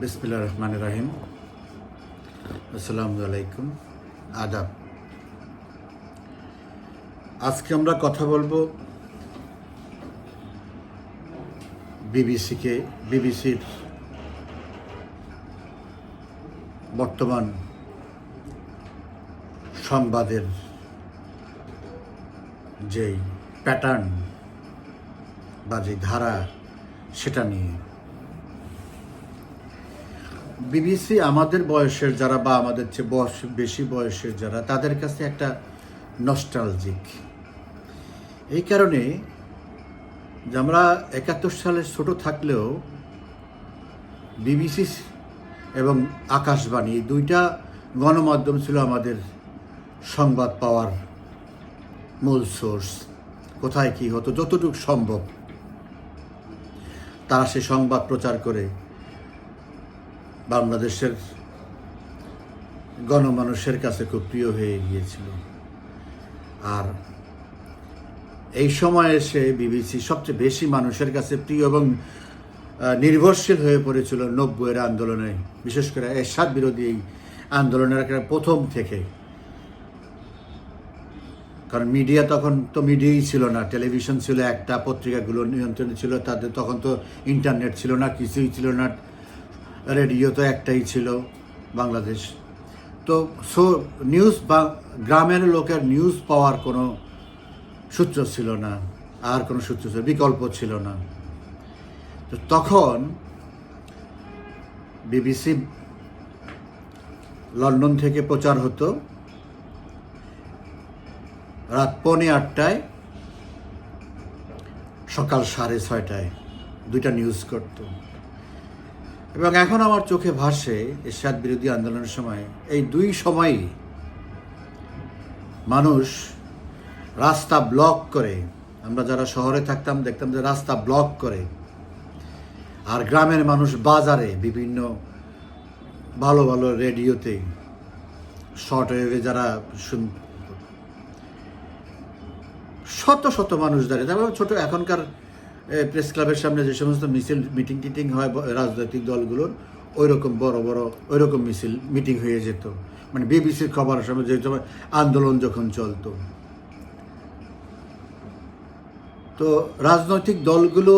বিসমিল্লা রহমান রাহিম আসসালামু আলাইকুম আদাব আজকে আমরা কথা বলব বিবিসিকে, বিবিসির বর্তমান সংবাদের যেই প্যাটার্ন বা যে ধারা, সেটা নিয়ে। বিবিসি আমাদের বয়সের যারা বা আমাদের চেয়ে বয়স, বেশি বয়সের যারা, তাদের কাছে একটা নস্টালজিক এই কারণে যে আমরা একাত্তর সালে ছোট থাকলেও বিবিসি এবং আকাশবাণী দুইটা গণমাধ্যম ছিল আমাদের সংবাদ পাওয়ার মূল সোর্স কোথায় কি হতো, যতটুকু সম্ভব তারা সে সংবাদ প্রচার করে বাংলাদেশের গণমানুষের কাছে খুব প্রিয় হয়ে গিয়েছিল। আর এই সময় এসে বিবিসি সবচেয়ে বেশি মানুষের কাছে প্রিয় এবং নির্ভরশীল হয়ে পড়েছিল নব্বইয়ের আন্দোলনে। বিশেষ করে এরশাদ বিরোধী এই আন্দোলনের প্রথম থেকে। কারণ মিডিয়া তখন তো মিডিয়াই ছিল না, টেলিভিশন ছিল একটা, পত্রিকাগুলো নিয়ন্ত্রণে ছিল, তাদের তখন তো ইন্টারনেট ছিল না, কিছুই ছিল না। রেডিও তো একটাই ছিল বাংলাদেশ। তো সো নিউজ বা গ্রামের লোকের নিউজ পাওয়ার কোনো সূত্র ছিল না, আর কোনো সূত্র ছিল বিকল্প ছিল না। তো তখন বিবিসি লন্ডন থেকে প্রচার হতো রাত পৌনে আটটায়, সকাল সাড়ে ছয়টায়, দুইটা নিউজ করতো। এবং এখন আমার চোখে ভাসে এরশাদ বিরোধী আন্দোলনের সময়। এই দুই সময়ই মানুষ রাস্তা ব্লক করে। আমরা যারা শহরে থাকতাম, দেখতাম যে রাস্তা ব্লক করে। আর গ্রামের মানুষ বাজারে বিভিন্ন ভালো ভালো রেডিওতে, শর্ট ওয়েভে যারা শুন, শত শত মানুষ দাঁড়িয়ে তারপর ছোট এখনকার প্রেস ক্লাবের সামনে যে সমস্ত মিছিল মিটিং টিটিং হয় রাজনৈতিক দলগুলোর ওই রকম বড় বড় ওই রকম মিছিল মিটিং হয়ে যেত। মানে বিবিসির খবরের সময় যে সময় আন্দোলন যখন চলতো। তো রাজনৈতিক দলগুলো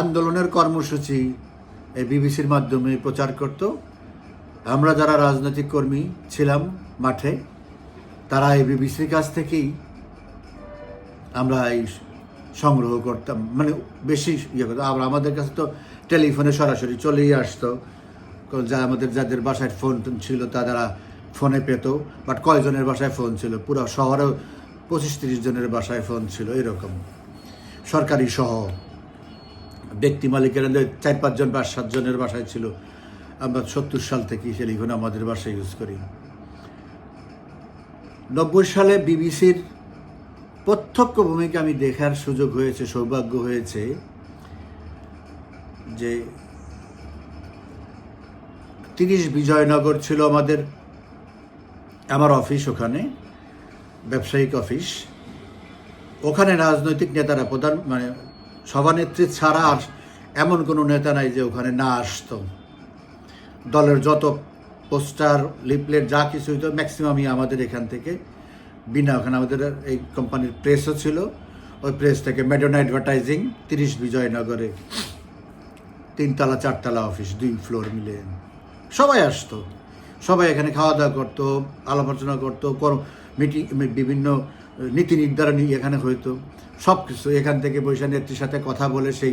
আন্দোলনের কর্মসূচি এই বিবিসির মাধ্যমে প্রচার করত। আমরা যারা রাজনৈতিক কর্মী ছিলাম মাঠে, তারা এই বিবিসির কাছ থেকেই আমরা এই সংগ্রহ করতাম মানে বেশি ইয়ে করতাম আবার আমাদের কাছে তো টেলিফোনে সরাসরি চলেই আসতো। যা আমাদের, যাদের বাসায় ফোন ছিল তারা ফোনে পেত। বাট কয়জনের বাসায় ফোন ছিল? পুরো শহরেও পঁচিশ তিরিশ জনের বাসায় ফোন ছিল, এরকম। সরকারি সহ। ব্যক্তি মালিকের চার পাঁচজন বা সাতজনের বাসায় ছিল। আমরা সত্তর সাল থেকে টেলিফোন আমাদের বাসায় ইউজ করি। নব্বই সালে বিবিসির প্রত্যক্ষ ভূমিকা আমি দেখার সুযোগ হয়েছে, সৌভাগ্য হয়েছে যে তিরিশ বিজয়নগর ছিল আমাদের, আমার অফিস ওখানে, ব্যবসায়িক অফিস। ওখানে রাজনৈতিক নেতারা, প্রধান মানে সভানেত্রী ছাড়া আর এমন কোনো নেতা নাই যে ওখানে না আসতো। দলের যত পোস্টার, লিফলেট, যা কিছু হইতো ম্যাক্সিমামই আমাদের এখান থেকে বিনা ওখানে আমাদের এই কোম্পানির প্রেসও ছিল। ওই প্রেস থেকে মেডোনা অ্যাডভার্টাইজিং তিরিশ বিজয়নগরে। তিনতলা, চারতলা অফিস দুই ফ্লোর মিলে। সবাই আসতো। সবাই এখানে খাওয়া দাওয়া করতো, আলাপ আলোচনা করতো কর্ম মিটিং বিভিন্ন নীতি নির্ধারণী এখানে হইতো। সব কিছু এখান থেকে বৈশা নেত্রীর সাথে কথা বলে সেই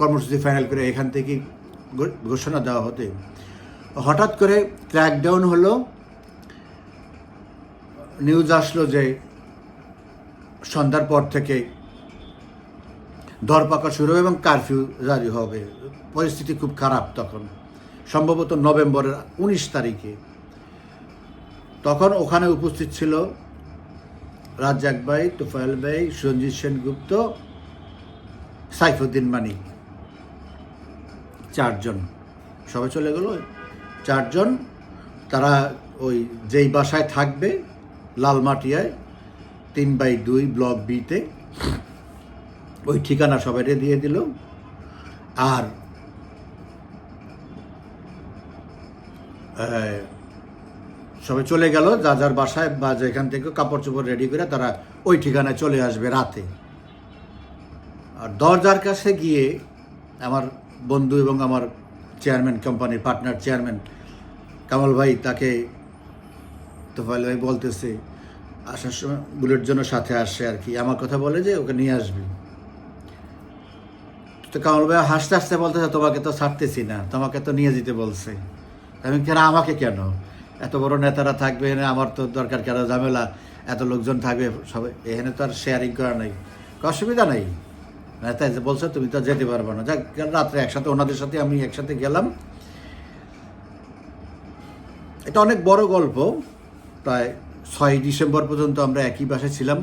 কর্মসূচি ফাইনাল করে এখান থেকে ঘোষণা দেওয়া হতে। হঠাৎ করে ক্র্যাকডাউন হলো। নিউজ আসলো যে সন্ধ্যার পর থেকে ধরপাকড় শুরু হবে এবং কারফিউ জারি হবে। পরিস্থিতি খুব খারাপ তখন। সম্ভবত নভেম্বরের উনিশ তারিখে। তখন ওখানে উপস্থিত ছিল রাজ্জাক ভাই, তোফায়েল ভাই, সঞ্জিত সেনগুপ্ত, সাইফুদ্দিন মানিক। চারজন। সবাই চলে গেল। চারজন। তারা ওই যেই বাসায় থাকবে লালমাটিয়ায় তিন বাই দুই ব্লক বিতে ওই ঠিকানা সবাইকে দিয়ে দিল। আর সবাই চলে গেল, যা যার বাসায় বা যেখান থেকে কাপড় চোপড় রেডি করে তারা ওই ঠিকানায় চলে আসবে রাতে। আর দরজার কাছে গিয়ে আমার বন্ধু এবং আমার চেয়ারম্যান কোম্পানির পার্টনার চেয়ারম্যান কামাল ভাই তাকে তোফাইল ভাই বলতেছে, আসার সময় বুলেট জন্য সাথে আসছে আর কি। আমার কথা বলে যে ওকে নিয়ে আসবি। তো কামাল ভাই হাসতে হাসতে বলতেছে, তোমাকে তো ছাড়তেছি না, তোমাকে তো নিয়ে যেতে বলছে। আমি কেন, আমাকে কেন? এত বড় নেতারা থাকবে এখানে, আমার তো দরকার কেন? ঝামেলা, এত লোকজন থাকবে সবাই এখানে তো আর শেয়ারিং করা নেই। অসুবিধা নেই? নেতা বলছে, তুমি তো যেতে পারবে না। যাক রাত্রে একসাথে, ওনাদের সাথে আমি একসাথে গেলাম। এটা অনেক বড় গল্প। প্রায় ছয় ডিসেম্বর পর্যন্ত আমরা একই বাসায় ছিলাম।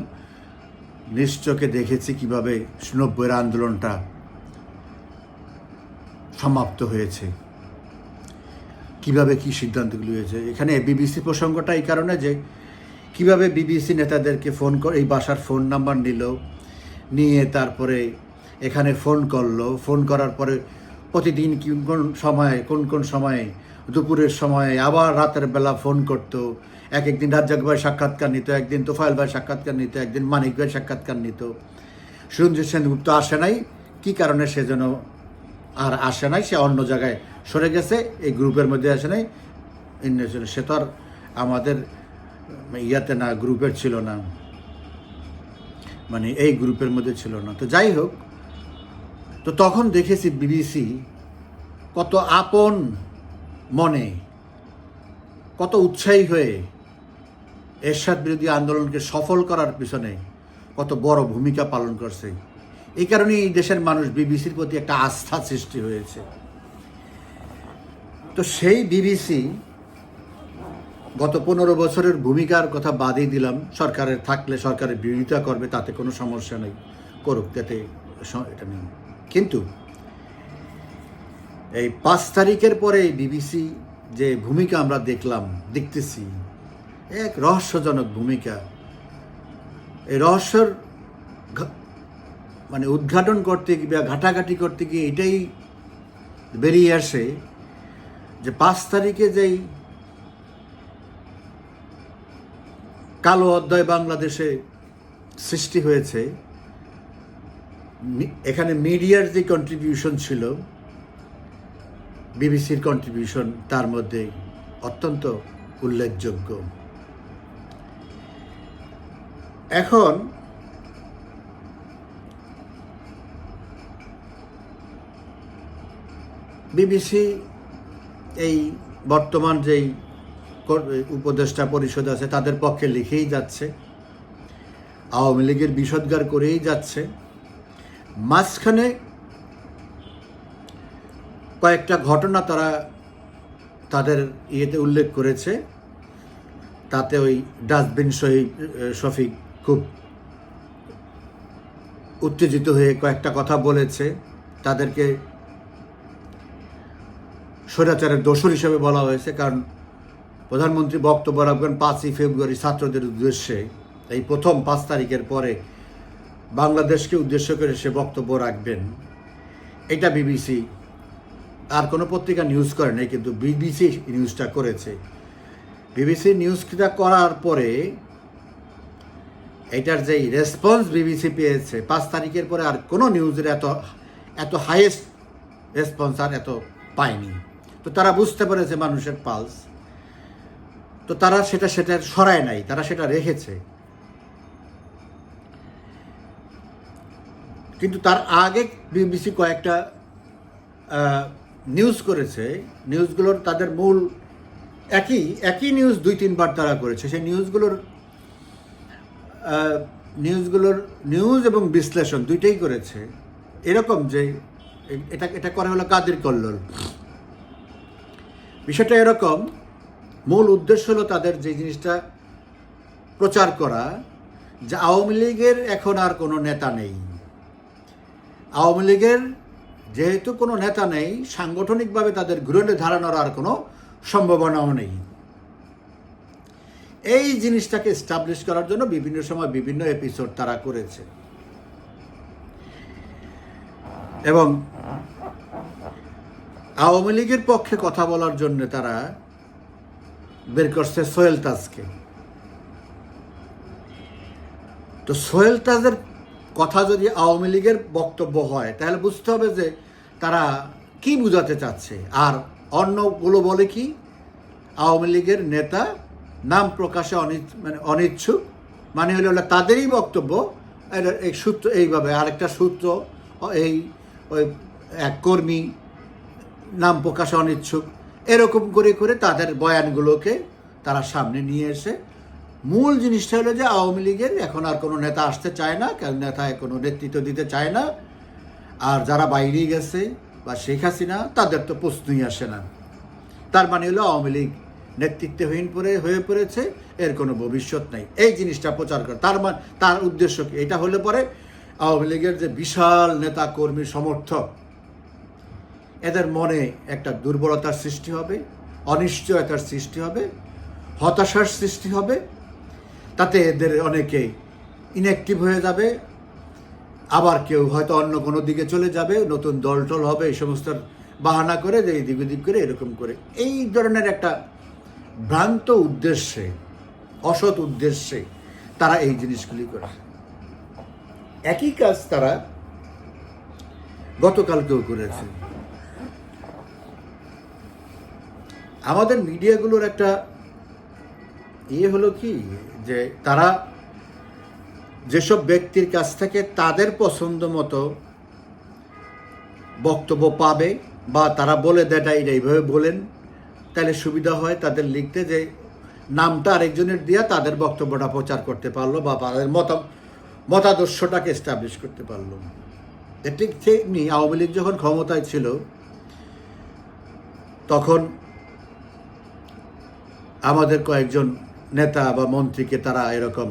নিশ্চয়কে দেখেছি কীভাবে নব্বইয়ের আন্দোলনটা সমাপ্ত হয়েছে। কীভাবে কি সিদ্ধান্তগুলি হয়েছে। এখানে বিবিসি প্রসঙ্গটা এই কারণে যে, কীভাবে বিবিসি নেতাদেরকে ফোন করে এই বাসার ফোন নাম্বার নিল, নিয়ে তারপরে এখানে ফোন করল। ফোন করার পরে প্রতিদিন কোন সময়ে, কোন কোন সময়ে দুপুরের সময় আবার রাতের বেলা ফোন করতো। এক একদিন রাজ্জাক ভাই সাক্ষাৎকার নিত একদিন তোফায়েল ভাই সাক্ষাৎকার নিত একদিন মানিক ভাই সাক্ষাৎকার নিত। সুরঞ্জিত সেনগুপ্ত আসে নাই, কী কারণে সে যেন আর আসে নাই, সে অন্য জায়গায় সরে গেছে, এই গ্রুপের মধ্যে আসে নাই। সে তো আর আমাদের ইয়াতে না, গ্রুপের ছিল না। মানে এই গ্রুপের মধ্যে ছিল না। তো যাই হোক, তো তখন দেখেছি বিবিসি কত আপন মনে, কত উৎসাহী হয়ে এরশাদ বিরোধী আন্দোলনকে সফল করার পিছনে কত বড় ভূমিকা পালন করছে। এই কারণেই এই দেশের মানুষ বিবিসির প্রতি একটা আস্থা সৃষ্টি হয়েছে। তো সেই বিবিসি গত পনেরো বছরের ভূমিকার কথা বাদই দিলাম। সরকারের থাকলে সরকারের বিরোধিতা করবে, তাতে কোনো সমস্যা নেই, করুক, তাতে এটা নেই। কিন্তু এই পাঁচ তারিখের পরে বিবিসি যে ভূমিকা আমরা দেখলাম, দেখতেছি, এক রহস্যজনক ভূমিকা। এই রহস্যর মানে উদ্ঘাটন করতে গিয়ে বা ঘাটাঘাটি করতে গিয়ে এটাই বেরিয়ে আসে যে পাঁচ তারিখে যেই কালো অধ্যায় বাংলাদেশে সৃষ্টি হয়েছে এখানে মিডিয়ার যে কন্ট্রিবিউশন ছিল বিবিসির কন্ট্রিবিউশন তার মধ্যে অত্যন্ত উল্লেখযোগ্য। এখন বিবিসি এই বর্তমান যেই উপদেষ্টা পরিষদ আছে, তাদের পক্ষে লিখেই যাচ্ছে, আওয়ামী লীগের বিষদগার করেই যাচ্ছে। মাঝখানে কয়েকটা ঘটনা তারা তাদের ইয়েতে উল্লেখ করেছে। তাতে ওই ডাস্টবিন শহীদ, শফিক খুব উত্তেজিত হয়ে কয়েকটা কথা বলেছে। তাদেরকে স্বৈরাচারের দোষর হিসেবে বলা হয়েছে, কারণ প্রধানমন্ত্রী বক্তব্য রাখবেন পাঁচই ফেব্রুয়ারি ছাত্রদের উদ্দেশ্যে। এই প্রথম পাঁচ তারিখের পরে বাংলাদেশকে উদ্দেশ্য করে সে বক্তব্য রাখবেন। এটা বিবিসি আর কোনো পত্রিকা নিউজ করে নাই, কিন্তু বিবিসি নিউজটা করেছে। বিবিসি নিউজটা করার পরে এটার যেই রেসপন্স বিবিসি পেয়েছে, পাঁচ তারিখের পরে আর কোনো নিউজের এত এত হাইয়েস্ট রেসপন্স আর এত পায়নি। তো তারা বুঝতে পেরেছে মানুষের পালস তো তারা সেটা সেটা সরায় নাই, তারা সেটা রেখেছে। কিন্তু তার আগে বিবিসি কয়েকটা নিউজ করেছে নিউজগুলোর তাদের মূল একই একই নিউজ দুই, তিনবার তারা করেছে। সেই নিউজগুলোর নিউজগুলোর নিউজ এবং বিশ্লেষণ দুইটাই করেছে। এরকম যে এটা এটা করা হলো কাদের কল্লোল। বিষয়টা এরকম, মূল উদ্দেশ্য হলো তাদের যে জিনিসটা প্রচার করা, যে আওয়ামী লীগের এখন আর কোনো নেতা নেই। আওয়ামী লীগের যেহেতু কোনো নেতা নেই, সাংগঠনিকভাবে তাদের ঘুরে ধারানোর আর কোনো সম্ভাবনাও নেই। এই জিনিসটাকে এস্টাবলিশ করার জন্য বিভিন্ন সময় বিভিন্ন এপিসোড তারা করেছে। এবং আওয়ামী লীগের পক্ষে কথা বলার জন্য তারা বের করছে সোহেল তাজকে। তো সোহেল তাজের কথা যদি আওয়ামী লীগের বক্তব্য হয়, তাহলে বুঝতে হবে যে তারা কি বুঝাতে চাচ্ছে? আর অন্যগুলো বলে কি? আওয়ামী লীগের নেতা নাম প্রকাশে মানে অনিচ্ছুক। মানে হলো হলো তাদেরই বক্তব্য। এই সূত্র এইভাবে আরেকটা সূত্র, এই ওই এক কর্মী নাম প্রকাশে অনিচ্ছুক। এরকম করে করে তাদের বয়ানগুলোকে তারা সামনে নিয়ে এসে। মূল জিনিসটা হলো যে আওয়ামী লীগের এখন আর কোনো নেতা আসতে চায় না, কারণ নেতা কোনো নেতৃত্ব দিতে চায় না। আর যারা বাইরে গেছে বা শেখ হাসিনা, তাদের তো প্রশ্নই আসে না। তার মানে হলো আওয়ামী লীগ নেতৃত্বহীন পরে হয়ে পড়েছে, এর কোনো ভবিষ্যৎ নাই। এই জিনিসটা প্রচার করে। তার মানে তার উদ্দেশ্য কি? এটা হলে পরে আওয়ামী লীগের যে বিশাল নেতা কর্মী সমর্থক, এদের মনে একটা দুর্বলতার সৃষ্টি হবে, অনিশ্চয়তার সৃষ্টি হবে, হতাশার সৃষ্টি হবে। তাতে এদের অনেকে ইনঅ্যাক্টিভ হয়ে যাবে। আবার কেউ হয়তো অন্য কোনো দিকে চলে যাবে, নতুন দল টল হবে, এই সমস্ত বাহানা করে যে এদিক ওদিক করে এরকম করে। এই ধরনের একটা ভ্রান্ত উদ্দেশ্যে, অসৎ উদ্দেশ্যে তারা এই জিনিসগুলি করে। একই কাজ তারা গতকালকেও করেছে। আমাদের মিডিয়াগুলোর একটা ইয়ে হলো কি? যে তারা যেসব ব্যক্তির কাছ থেকে তাদের পছন্দ মতো বক্তব্য পাবে বা তারা বলে দেটা এটা এইভাবে বলেন, তাহলে সুবিধা হয় তাদের লিখতে যে নামটা আরেকজনের দিয়া তাদের বক্তব্যটা প্রচার করতে পারল বা তাদের মত, মতাদর্শটাকে এস্টাবলিশ করতে পারল। ঠিক তেমনি আওয়ামী লীগ যখন ক্ষমতায় ছিল, তখন আমাদের কয়েকজন নেতা বা মন্ত্রীকে তারা এরকম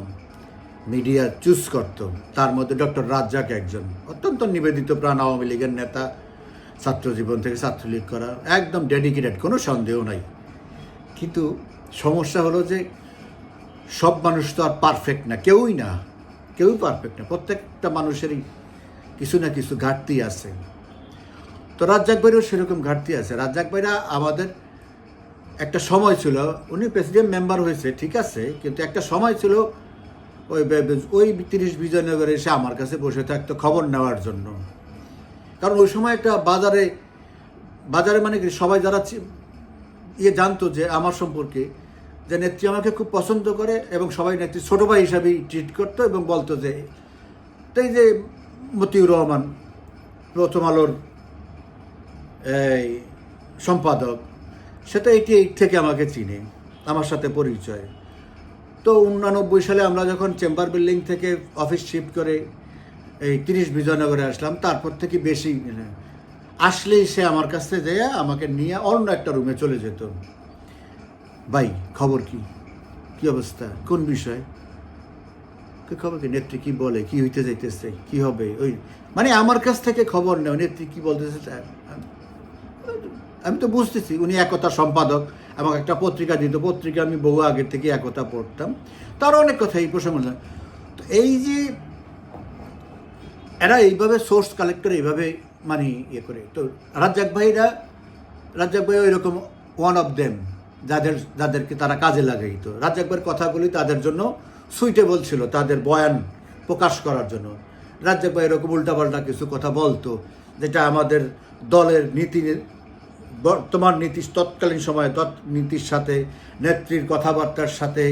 মিডিয়া চুজ করত। তার মধ্যে ডক্টর রাজ্জাক একজন। অত্যন্ত নিবেদিত প্রাণ আওয়ামী লীগের নেতা, ছাত্র জীবন থেকে ছাত্রলীগ করা, একদম ডেডিকেটেড কোনো সন্দেহ নাই। কিন্তু সমস্যা হলো যে সব মানুষ তো আর পারফেক্ট না, কেউই না কেউ পারফেক্ট না, প্রত্যেকটা মানুষেরই কিছু না কিছু ঘাটতি আছে। তো রাজ্জাক ভাইয়েরও সেরকম ঘাটতি আছে। রাজ্জাক ভাইরা আমাদের একটা সময় ছিল, উনি প্রেসিডেন্ট মেম্বার হয়েছে, ঠিক আছে, কিন্তু একটা সময় ছিল ওই ওই তিরিশ বিজয়নগরে এসে আমার কাছে বসে থাকতো খবর নেওয়ার জন্য। কারণ ওই সময় একটা বাজারে বাজারে মানে কি, সবাই যারা ইয়ে জানতো যে আমার সম্পর্কে, যে নেত্রী আমাকে খুব পছন্দ করে এবং সবাই নেত্রী ছোটো ভাই হিসাবেই ট্রিট করতো এবং বলতো যে তো এই যে মতিউর রহমান, প্রথম আলোর, এই সম্পাদক সেটা এটি এইট থেকে আমাকে চিনে, আমার সাথে পরিচয়। তো উনানব্বই সালে আমরা যখন চেম্বার বিল্ডিং থেকে অফিস শিফট করে এই তিরিশ বিজয়নগরে আসলাম, তারপর থেকে বেশি, আসলেই সে আমার কাছ থেকে যেয়ে আমাকে নিয়ে অন্য একটা রুমে চলে যেত। ভাই, খবর কি? কি অবস্থা? কোন বিষয়? খবর কি? নেত্রী কি বলে? কি হইতে যাইতেছে? কি হবে? ওই মানে আমার কাছ থেকে খবর নেও নেত্রী কি বলতেছে আমি তো বুঝতেছি, উনি একতা সম্পাদক। এবং একটা পত্রিকা দিত। পত্রিকা আমি বহু আগে থেকে একতা পড়তাম। তার অনেক কথা এই প্রসঙ্গে। তো এই যে এরা এইভাবে সোর্স কালেক্টর এইভাবে মানে ইয়ে করে। তো রাজ্জাক ভাইরা, রাজ্জাক ভাই এরকম ওয়ান অফ দেম যাদের, যাদেরকে তারা কাজে লাগাইতো। রাজ্জাক ভাইয়ের কথাগুলি তাদের জন্য সুইটেবল ছিল, তাদের বয়ান প্রকাশ করার জন্য। রাজ্জাক ভাই এরকম উল্টাপাল্টা কিছু কথা বলতো, যেটা আমাদের দলের নীতি বর্তমান নীতি তৎকালীন সময়ে নীতির সাথে, নেত্রীর কথাবার্তার সাথে,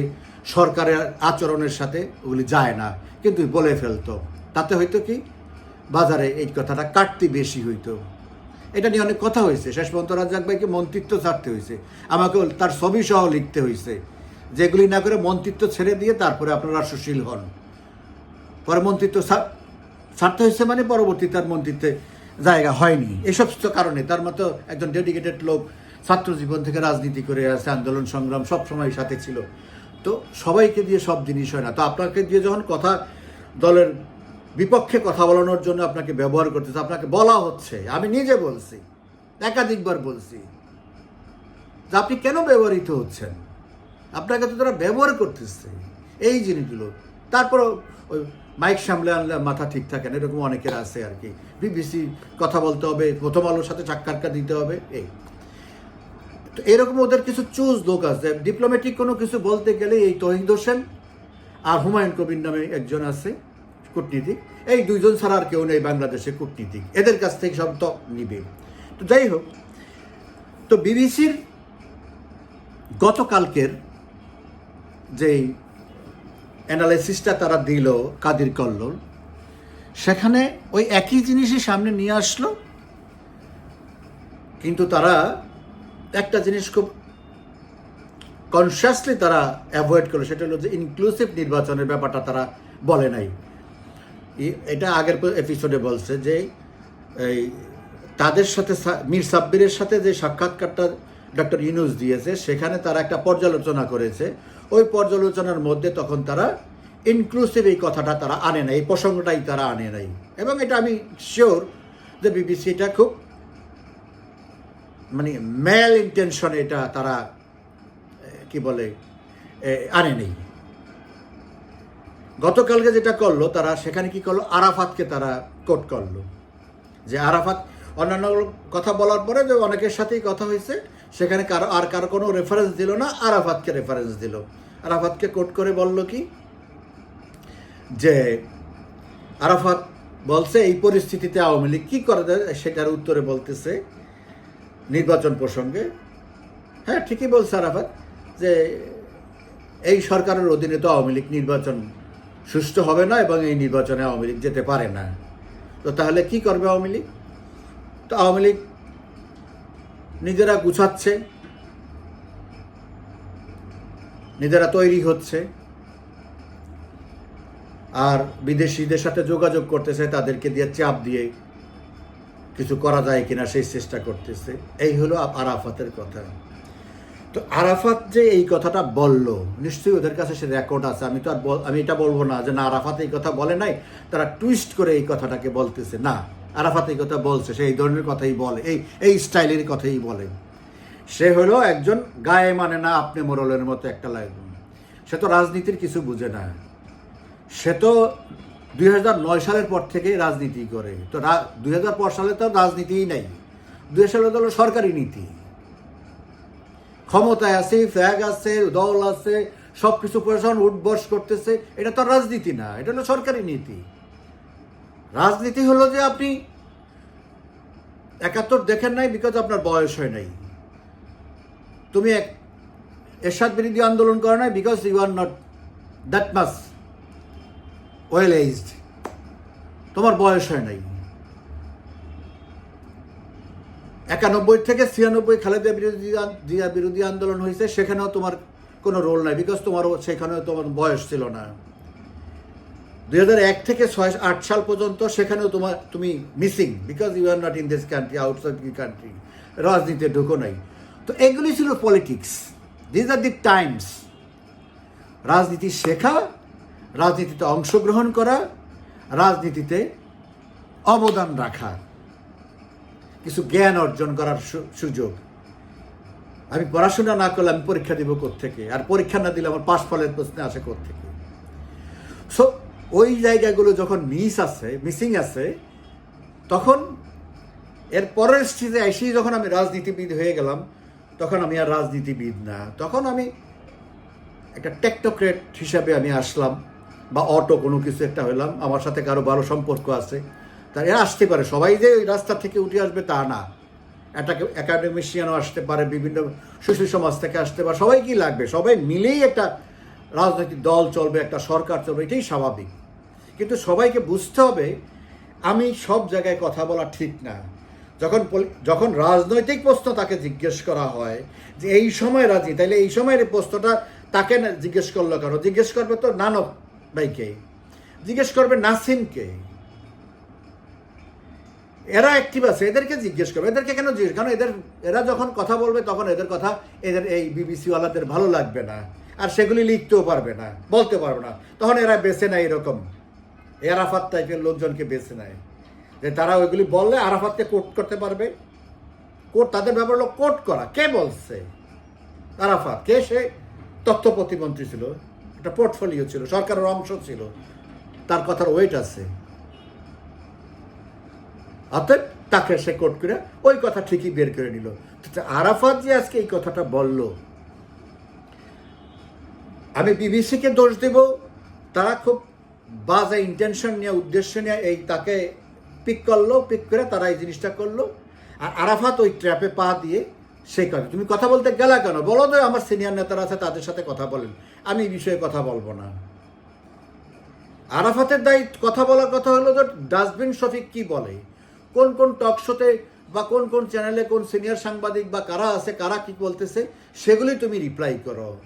সরকারের আচরণের সাথে ওগুলি যায় না। কিন্তু বলে ফেলতো। তাতে হয়তো কি? বাজারে এই কথাটা কাটতি বেশি হইতো। এটা নিয়ে অনেক কথা হয়েছে। শেষ পর্যন্ত রাজ্জাক ভাইকে মন্ত্রিত্ব ছাড়তে হয়েছে। আমাকে তার ছবি সহ লিখতে হয়েছে। যেগুলি না করে মন্ত্রিত্ব ছেড়ে দিয়ে তারপরে আপনারা সুশীল হন। পরে মন্ত্রিত্ব ছাড়তে হয়েছে মানে পরবর্তী তার মন্ত্রিত্বে জায়গা হয়নি। এসব কারণে, তার মতো একজন ডেডিকেটেড লোক ছাত্র জীবন থেকে রাজনীতি করে আছে আন্দোলন সংগ্রাম সব সময় সাথে ছিল। তো সবাইকে দিয়ে সব জিনিস হয় না। তো আপনাকে দিয়ে যখন কথা, দলের বিপক্ষে কথা বলানোর জন্য আপনাকে ব্যবহার করতেছে, আপনাকে বলা হচ্ছে, আমি নিজে বলছি, একাধিকবার বলছি, যে আপনি কেন ব্যবহৃত হচ্ছেন? আপনাকে তো তারা ব্যবহার করতেছে, এই জিনিসগুলো। তারপর ওই মাইক সামলে আনলে মাথা ঠিক থাকে না, এরকম অনেকের আছে আর কি। বিবিসি কথা বলতে হবে, প্রথম আলোর সাথে সাক্ষাৎকার দিতে হবে, এই। তো এরকম ওদের কিছু চুজ লোক আছে। ডিপ্লোম্যাটিক কোনো কিছু বলতে গেলে এই তহিদ হোসেন আর হুমায়ুন কবির নামে একজন আছে, কূটনীতিক। এই দুইজন ছাড়া আর কেউ নেই বাংলাদেশে কূটনীতিক। এদের কাছ থেকে সব তো নিবে। তো যাই হোক, তো বিবিসির গতকালকের যেই অ্যানালাইসিসটা তারা দিল কাদির কল্লোল। সেখানে ওই একই জিনিসই সামনে নিয়ে আসলো। কিন্তু তারা একটা জিনিস খুব কনসিয়াসলি তারা অ্যাভয়েড করল, সেটা হলো যে ইনক্লুসিভ নির্বাচনের ব্যাপারটা তারা বলে নাই। এটা আগের এপিসোডে বলছে যে এই তাদের সাথে মীর সাব্বিরের সাথে যে সাক্ষাৎকারটা ডক্টর ইউনুস দিয়েছে, সেখানে তারা একটা পর্যালোচনা করেছে। ওই পর্যালোচনার মধ্যে তখন তারা ইনক্লুসিভ এই কথাটা তারা আনে নাই, এই প্রসঙ্গটাই তারা আনে নাই। এবং এটা আমি শিওর যে বিবিসি এটা খুব মানে ম্যাল ইন্টেনশনে এটা তারা কি বলে আনে নেই। গতকালকে যেটা করল তারা, সেখানে কি করল? আরাফাতকে তারা কোট করল। যে আরাফাত অন্যান্য কথা বলার পরে যে অনেকের সাথেই কথা হয়েছে সেখানে কারও আর কারও কোনো রেফারেন্স দিল না, আরাফাতকে রেফারেন্স দিল। আরাফাতকে কোট করে বলল কি? যে আরাফাত বলছে, এই পরিস্থিতিতে আওয়ামী লীগ কী করে? সেটার উত্তরে বলতেছে, নির্বাচন প্রসঙ্গে। হ্যাঁ ঠিকই বলছে আরাফাত, যে এই সরকারের অধীনে তো আওয়ামী লীগ নির্বাচন সুষ্ঠু হবে না এবং এই নির্বাচনে আওয়ামী লীগ যেতে পারে না। তো তাহলে কি করবে আওয়ামী লীগ? তো আওয়ামী লীগ নিজেরা গুছাচ্ছে, নিজেরা তৈরি হচ্ছে, আর বিদেশিদের সাথে যোগাযোগ করতেছে, তাদেরকে দিয়ে চাপ দিয়ে কিছু করা যায় কিনা সেই চেষ্টা করতেছে। এই হলো আরাফাতের কথা। তো আরাফাত যে এই কথাটা বলল, নিশ্চয়ই ওদের কাছে সে রেকর্ড আছে। আমি তো আর আমি এটা বলব না যে না, আরাফাত এই কথা বলে নাই, তারা টুইস্ট করে এই কথাটাকে বলতেছে। না আরাফাত এই কথা বলছে, সে এই ধরনের কথাই বলে, এই এই স্টাইলের কথাই বলে। সে হলো একজন গায়ে মানে না আপনি মোরলের মতো একটা লাগবে সে তো রাজনীতির কিছু বুঝে না। সে তো দুই হাজার নয় সালের পর থেকে রাজনীতি করে। তো দুই সালে তো রাজনীতিই নাই। দুই সালে তো হলো সরকারি নীতি। ক্ষমতায় আছে ফ্ল্যাগ আছে, দল আছে সব কিছু প্রশাসন উঠবস করতেছে, এটা তো রাজনীতি না, এটা হলো সরকারি নীতি। রাজনীতি হলো যে আপনি একাত্তর দেখেন নাই বিকজ আপনার বয়স হয় নাই। তুমি এক এরশাদ বিরোধী আন্দোলন করো নাই because you are not that much well aged তোমার বয়স হয় নাই। একানব্বই থেকে ছিয়ানব্বই খালেদা বিরোধী জিয়া বিরোধী আন্দোলন হয়েছে, সেখানেও তোমার কোনো রোল নাই বিকজ তোমারও সেখানেও তোমার বয়স ছিল না। দুই হাজার এক থেকে ছয়, আট সাল পর্যন্ত সেখানেও তোমার, তুমি missing because you are not in this country outside country রাজনীতিতে ঢুকো নাই। তো এগুলি ছিল politics these are the times রাজনীতি শেখা, রাজনীতিতে অংশগ্রহণ করা, রাজনীতিতে অবদান রাখা। কিছু জ্ঞান অর্জন করার সুযোগ। আমি পড়াশোনা না করলে আমি পরীক্ষা দিব থেকে আর পরীক্ষা না দিলে আমার পাশ ফলের প্রশ্নে আসে থেকে সো ওই জায়গাগুলো যখন মিস আছে মিসিং আছে, তখন এর পরের স্টেজে এসেই যখন আমি রাজনীতিবিদ হয়ে গেলাম, তখন আমি আর রাজনীতিবিদ না। তখন আমি একটা টেকটোক্রেট হিসাবে আমি আসলাম, বা অটো কোনো কিছু একটা হইলাম, আমার সাথে কারও ভালো সম্পর্ক আছে। তার এরা আসতে পারে, সবাই যে ওই রাস্তা থেকে উঠে আসবে তা না। একটা একাডেমিশিয়ানও আসতে পারে, বিভিন্ন সুশীল সমাজ থেকে আসতে পারে, সবাই কি লাগবে? সবাই মিলেই একটা রাজনৈতিক দল চলবে, একটা সরকার চলবে, এটাই স্বাভাবিক। কিন্তু সবাইকে বুঝতে হবে, আমি সব জায়গায় কথা বলা ঠিক না। যখন যখন রাজনৈতিক প্রশ্ন তাকে জিজ্ঞেস করা হয় যে এই সময় রাজি তাহলে এই সময়ের প্রশ্নটা তাকে জিজ্ঞেস করল কেন? জিজ্ঞেস করবে তো নানক ভাইকে, জিজ্ঞেস করবে নাসিমকে। এরা অ্যাক্টিভ আছে, এদেরকে জিজ্ঞেস করবে, এদেরকে কেন জিজ্ঞেস, কারণ এদের, এরা যখন কথা বলবে তখন এদের কথা এদের এই বিবিসিওয়ালাদের ভালো লাগবে না, আর সেগুলি লিখতেও পারবে না, বলতে পারবে না। তখন এরা বেছে নেয় এরকম। এরাফাত টাইপের লোকজনকে বেছে নেয়। যে তারা ওইগুলি বললে আরাফাতকে কোট করতে পারবে। কোট তাদের ব্যাপার হলো কোট করা। কে বলছে? আরাফাত। কে সে? তথ্য প্রতিমন্ত্রী ছিল। একটা পোর্টফোলিও ছিল। সরকারের অংশ ছিল। তার কথার ওয়েট আছে। অতএব তাকে সে কোট করে ওই কথা ঠিকই বের করে নিল। আরাফাত যে আজকে এই কথাটা বলল, আমি বিবিসিকে দোষ দেব। তারা খুব বাজে ইন্টেনশন নিয়ে, উদ্দেশ্য নিয়ে এই তাকে পিক করল পিক করে তারা এই জিনিসটা করল। আর আরাফাত ওই ট্র্যাপে পা দিয়ে সেই কথা তুমি কথা বলতে গেলা কেন? বলো তো, আমার সিনিয়র নেতারা আছে, তাদের সাথে কথা বলেন। আমি এই বিষয়ে কথা বলব না। আরাফাতের দায়িত্ব কথা বলার কথা হলো যে, ডাস্টবিন শফিক কি বলে? কোন কোন টক শোতে বা কোন কোন চ্যানেলে কোন সিনিয়র সাংবাদিক বা কারা আছে, কারা কি বলতেছে, সেগুলি তুমি রিপ্লাই করো।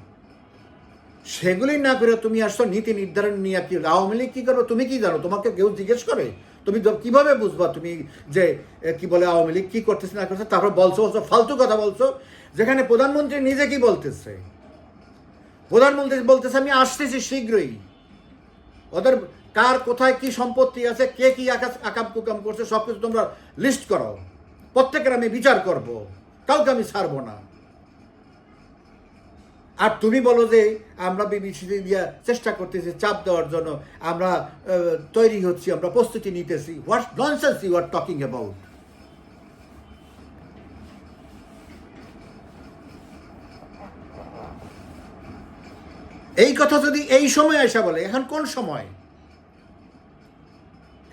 সেগুলি না করে তুমি আসছো, নীতি নির্ধারণ নিয়ে কি আওয়ামী লীগ কি করো তুমি কি জানো? তোমাকে কেউ জিজ্ঞেস করে? তুমি কীভাবে বুঝবা তুমি যে কি বলে আওয়ামী লীগ, কি করতেছে, না করতেছে? তারপর বলছো বলছো, ফালতু কথা বলছো। যেখানে প্রধানমন্ত্রী নিজে কি বলতেছে? প্রধানমন্ত্রী বলতেছে, আমি আসতেছি শীঘ্রই। ওদের কার কোথায় কি সম্পত্তি আছে, কে কি আকাশ আকাম কুকাম করছে সব কিছু তোমরা লিস্ট করো। প্রত্যেকের আমি বিচার করব। কাউকে আমি ছাড়বো না। আর তুমি বলো যে আমরা বিবিসি দিয়া চেষ্টা করতেছি চাপ দেওয়ার জন্য। আমরা তৈরি হচ্ছি, আমরা প্রস্তুতি নিতেছি। What nonsense you are talking about এই কথা যদি এই সময় আসা বলে, এখন কোন সময়?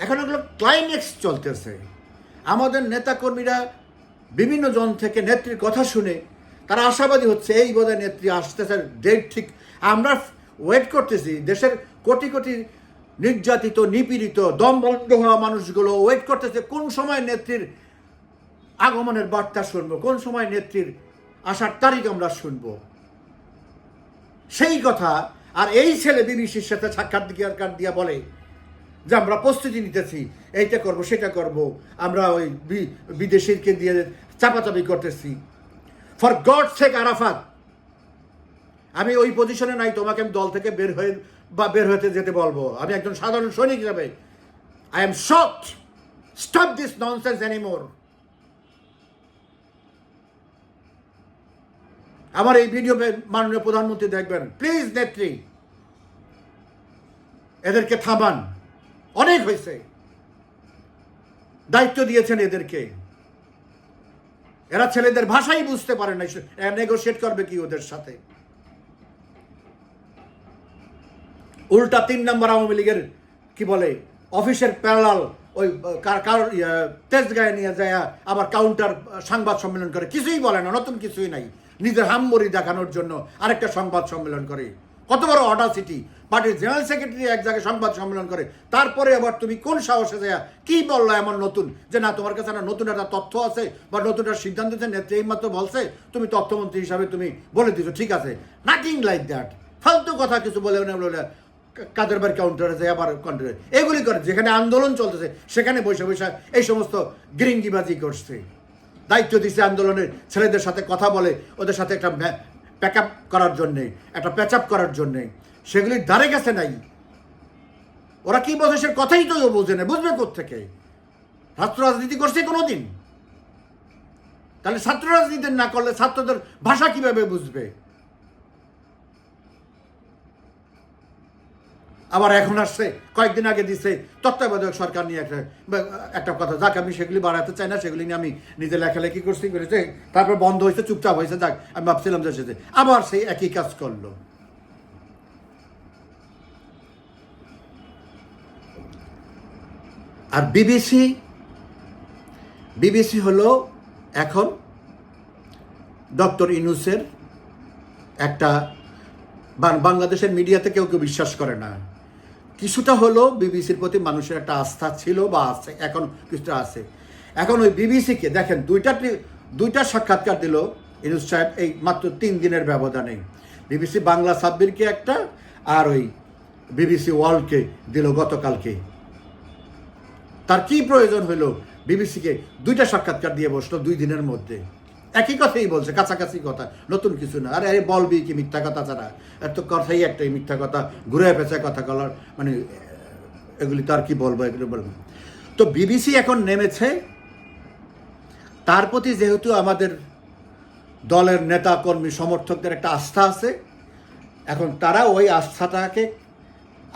এখন ওগুলো ক্লাইম্যাক্স চলতেছে। আমাদের নেতাকর্মীরা বিভিন্ন জন থেকে নেত্রীর কথা শুনে তারা আশাবাদী হচ্ছে, এই বোধহয় নেত্রী আসতেছে ডেট ঠিক। আমরা ওয়েট করতেছি, দেশের কোটি কোটি নির্যাতিত, নিপীড়িত দম বন্ধ হওয়া মানুষগুলো ওয়েট করতেছে, কোন সময় নেত্রীর আগমনের বার্তা শুনব, কোন সময় নেত্রীর আসার তারিখ আমরা শুনব? সেই কথা, আর এই ছেলে বিবিসির সাথে সাক্ষাৎকার দিয়া বলে যে, আমরা প্রস্তুতি নিতেছি, এইটা করব, সেটা করব, আমরা ওই বিদেশিরকে দিয়ে চাপাচাপি করতেছি। For God sake Arafat. আমি ওই পজিশনে নাই, তোমাকে আমি দল থেকে বের হয়ে বা বের হতে যেতে বলব। আমি একজন সাধারণ সৈনিক হিসাবে। I am shocked stop this nonsense anymore আমার এই ভিডিও মাননীয় প্রধানমন্ত্রী দেখবেন। প্লিজ নেত্রী! এদেরকে থামান। অনেক হয়েছে। দায়িত্ব দিয়েছেন এদেরকে। এরা ছেলেদের ভাষাই বুঝতে পারে না নেগোশিয়েট করবে কি ওদের সাথে? উল্টা তিন নম্বর আওয়ামী লীগের, কি বলে, অফিসের প্যারালাল ওই তেজ গায়ে নিয়ে যায়, আবার কাউন্টার সংবাদ সম্মেলন করে। কিছুই বলে না, নতুন কিছুই নাই। নিজের হামবরি দেখানোর জন্য আরেকটা সংবাদ সম্মেলন করে। কত বড় অডাসিটি পার্টির জেনারেল সেক্রেটারি এক জায়গায় সংবাদ সম্মেলন করে, তারপরে আবার তুমি কোন সাহসে যায় কি বলল এমন নতুন? যে না, তোমার কাছে না নতুন একটা তথ্য আছে বা নতুন একটা সিদ্ধান্ত আছে, নেত্রী এইমাত্র বলছে, তুমি তথ্যমন্ত্রী হিসাবে তুমি বলে দিছো, ঠিক আছে। নাথিং লাইক দ্যাট ফালতু কথা কিছু বলে বলে কাদের বার কাউন্টারে যায়, আবার কাউন্টারে এগুলি করে, যেখানে আন্দোলন চলতেছে, সেখানে বসে বসে এই সমস্ত গিরিঙ্গিবাজি করছে। দায়িত্ব দিচ্ছে আন্দোলনের ছেলেদের সাথে কথা বলে, ওদের সাথে একটা প্যাক আপ করার জন্যে, একটা প্যাচ আপ করার জন্যে। সেগুলির ধারে গেছে নাই। ওরা কি বোঝে সে কথাই তো বোঝে না, বুঝবে কোথেকে ছাত্র রাজনীতি করছে কোনোদিন? তাহলে ছাত্র রাজনীতি না করলে ছাত্রদের ভাষা কীভাবে বুঝবে? আবার এখন আসছে, কয়েকদিন আগে দিচ্ছে তত্ত্বাবধায়ক সরকার নিয়ে একটা একটা কথা, যাক আমি সেগুলি বাড়াতে চাই না, সেগুলি নিয়ে আমি নিজে লেখালেখি করছি, করেছে, তারপর বন্ধ হয়েছে, চুপচাপ হয়েছে, যাক, আমি ভাবছিলাম যে সেটা আবার সেই একই কাজ করল। আর বিবিসি বিবিসি হলো এখন ডক্টর ইনুসের একটা বাংলাদেশের মিডিয়াতে কেউ কেউ বিশ্বাস করে না। কিছুটা হলো বিবিসির প্রতি মানুষের একটা আস্থা ছিল বা আছে, এখন কিছুটা আছে। এখন ওই বিবিসিকে, দেখেন, দুইটা দুইটা সাক্ষাৎকার দিল ইনুস সাহেব, এই মাত্র তিন দিনের ব্যবধানে। বিবিসি বাংলা সাব্বিরকে একটা, আর ওই বিবিসি ওয়ার্ল্ডকে দিল গতকালকে। তার কি প্রয়োজন হলো বিবিসিকে দুইটা সাক্ষাৎকার দিয়ে বসল দুই দিনের মধ্যে। একই কথাই বলছে, কাছাকাছি কথা, নতুন কিছু না। আরে আরে, বলবি কি মিথ্যা কথা ছাড়া? এত কথাই একটাই, মিথ্যা কথা, ঘুরে পেঁচা কথা বলার মানে এগুলি তো আর কি বলব, এগুলো বলব। তো বিবিসি এখন নেমেছে। তার প্রতি যেহেতু আমাদের দলের নেতা, কর্মী, সমর্থকদের একটা আস্থা আছে, এখন তারা ওই আস্থাটাকে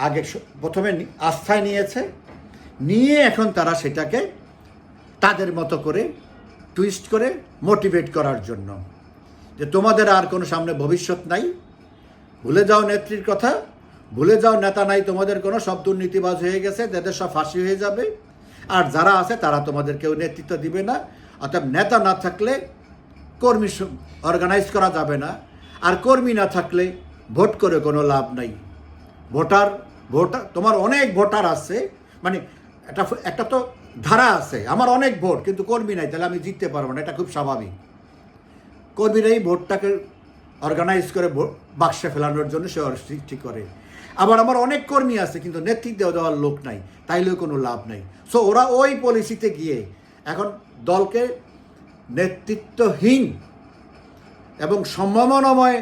আগে প্রথমে আস্থায় নিয়েছে। নিয়ে এখন তারা সেটাকে তাদের মতো করে টুইস্ট করে মোটিভেট করার জন্য। যে তোমাদের আর কোনো সামনে ভবিষ্যৎ নাই। ভুলে যাও নেত্রীর কথা। ভুলে যাও নেতা নাই, তোমাদের কোনো সব দুর্নীতিবাজ হয়ে গেছে, যাদের সব ফাঁসি হয়ে যাবে। আর যারা আছে, তারা তোমাদের কেউ নেতৃত্ব দিবে না। অর্থাৎ নেতা না থাকলে কর্মী অর্গানাইজ করা যাবে না। আর কর্মী না থাকলে ভোট করে কোনো লাভ নাই। ভোটার ভোটার, তোমার অনেক ভোটার আছে। মানে একটা একটা তো ধারা আছে, আমার অনেক ভোট, কিন্তু কর্মী নাই, তাহলে আমি জিততে পারব না, এটা খুব স্বাভাবিক। কর্মীরাই ভোটটাকে অর্গানাইজ করে বাক্সে ফেলানোর জন্য সে সৃষ্টি করে। আবার আমার অনেক কর্মী আছে, কিন্তু নেতৃত্ব দেওয়ার লোক নাই, তাইলেও কোনো লাভ নাই। সো ওরা ওই পলিসিতে গিয়ে এখন দলকে নেতৃত্বহীন এবং সম্ভাবনাময়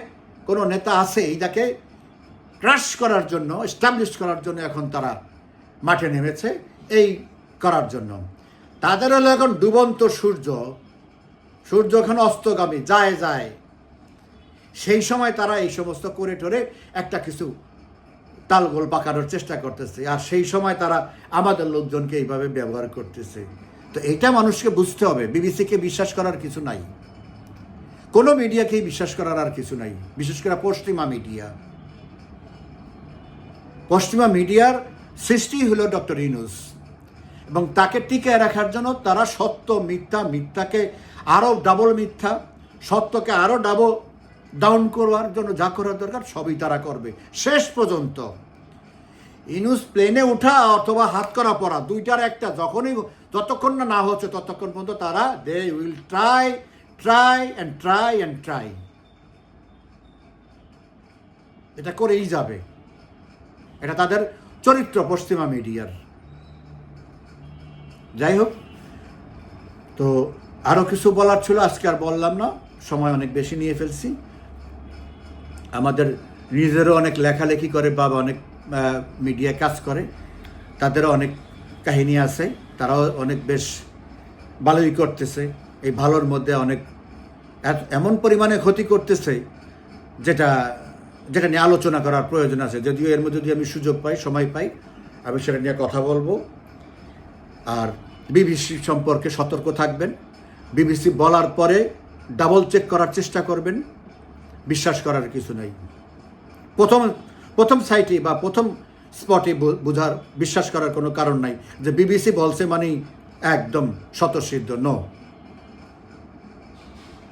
কোনো নেতা আছে যাকে ক্রাশ করার জন্য এস্টাবলিশ করার জন্য এখন তারা মাঠে নেমেছে। এই করার জন্য। তাদের হলো এখন ডুবন্ত সূর্য। সূর্য এখন অস্তগামী, যায় যায়। সেই সময় তারা এই সমস্ত করে টরে একটা কিছু তালগোল পাকানোর চেষ্টা করতেছে। আর সেই সময় তারা আমাদের লোকজনকে এইভাবে ব্যবহার করতেছে। তো এটা মানুষকে বুঝতে হবে। বিবিসিকে বিশ্বাস করার কিছু নাই। কোনো মিডিয়াকেই বিশ্বাস করার আর কিছু নাই। বিশেষ করে পশ্চিমা মিডিয়া। পশ্চিমা মিডিয়ার সৃষ্টি হলো ডক্টর ইনুস এবং তাকে টিকায় রাখার জন্য তারা সত্য মিথ্যা, মিথ্যাকে আরও ডাবল মিথ্যা, সত্যকে আরও ডাবল ডাউন করবার জন্য যা করার দরকার সবই তারা করবে। শেষ পর্যন্ত ইনুস প্লেনে ওঠা অথবা হাত করা পড়া, দুইটার একটা যখনই যতক্ষণ না না হচ্ছে ততক্ষণ পর্যন্ত তারা they will try try and try and try এটা করেই যাবে। এটা তাদের চরিত্র পশ্চিমা মিডিয়ার। যাই হোক তো আরও কিছু বলার ছিল, আজকে আর বললাম না, সময় অনেক বেশি নিয়ে ফেলছি। আমাদের নিজেরও অনেক লেখালেখি করে বা অনেক মিডিয়া কাজ করে, তাদেরও অনেক কাহিনী আছে, তারাও অনেক বেশ ভালোই করতেছে, এই ভালোর মধ্যে অনেক এমন পরিমাণে ক্ষতি করতেছে যেটা যেটা নিয়ে আলোচনা করার প্রয়োজন আছে। যদিও এর মধ্যে যদি আমি সুযোগ পাই, সময় পাই, আমি সেটা নিয়ে কথা বলব। আর বিবিসি সম্পর্কে সতর্ক থাকবেন। বিবিসি বলার পরে ডাবল চেক করার চেষ্টা করবেন। বিশ্বাস করার কিছু নেই। প্রথম প্রথম সাইটে বা প্রথম স্পটে বোঝার, বিশ্বাস করার কোনো কারণ নাই। যে বিবিসি বলছে মানেই একদম স্বতঃসিদ্ধ ন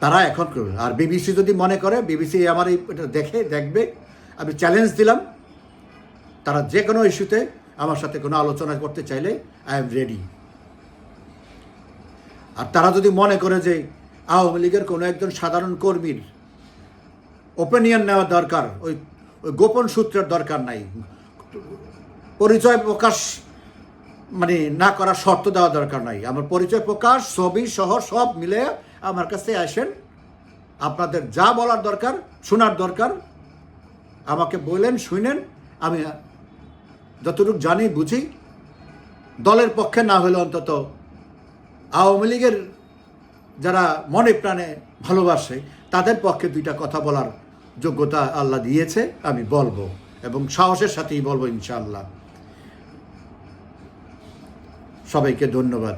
তারা এখন আর বিবিসি যদি মনে করে, বিবিসি আমার এই এটা দেখে, দেখবে, আমি চ্যালেঞ্জ দিলাম। তারা যে কোনো ইস্যুতে আমার সাথে কোনো আলোচনা করতে চাইলে আই এম রেডি আর তারা যদি মনে করে যে আওয়ামী লীগের কোনো একজন সাধারণ কর্মীর ওপিনিয়ন নেওয়া দরকার, ওই ওই গোপন সূত্রের দরকার নাই, পরিচয় প্রকাশ মানে না করার শর্ত দেওয়া দরকার নাই। আমার পরিচয় প্রকাশ, ছবি সহ সব মিলে আমার কাছে আসেন। আপনাদের যা বলার দরকার, শোনার দরকার, আমাকে বললেন শুনেন, আমি যতটুকু জানি, বুঝি। দলের পক্ষে না হলে অন্তত আওয়ামী লীগের যারা মনে প্রাণে ভালোবাসে, তাদের পক্ষে দুইটা কথা বলার যোগ্যতা আল্লাহ দিয়েছে, আমি বলব এবং সাহসের সাথেই বলব ইনশাআল্লাহ। সবাইকে ধন্যবাদ।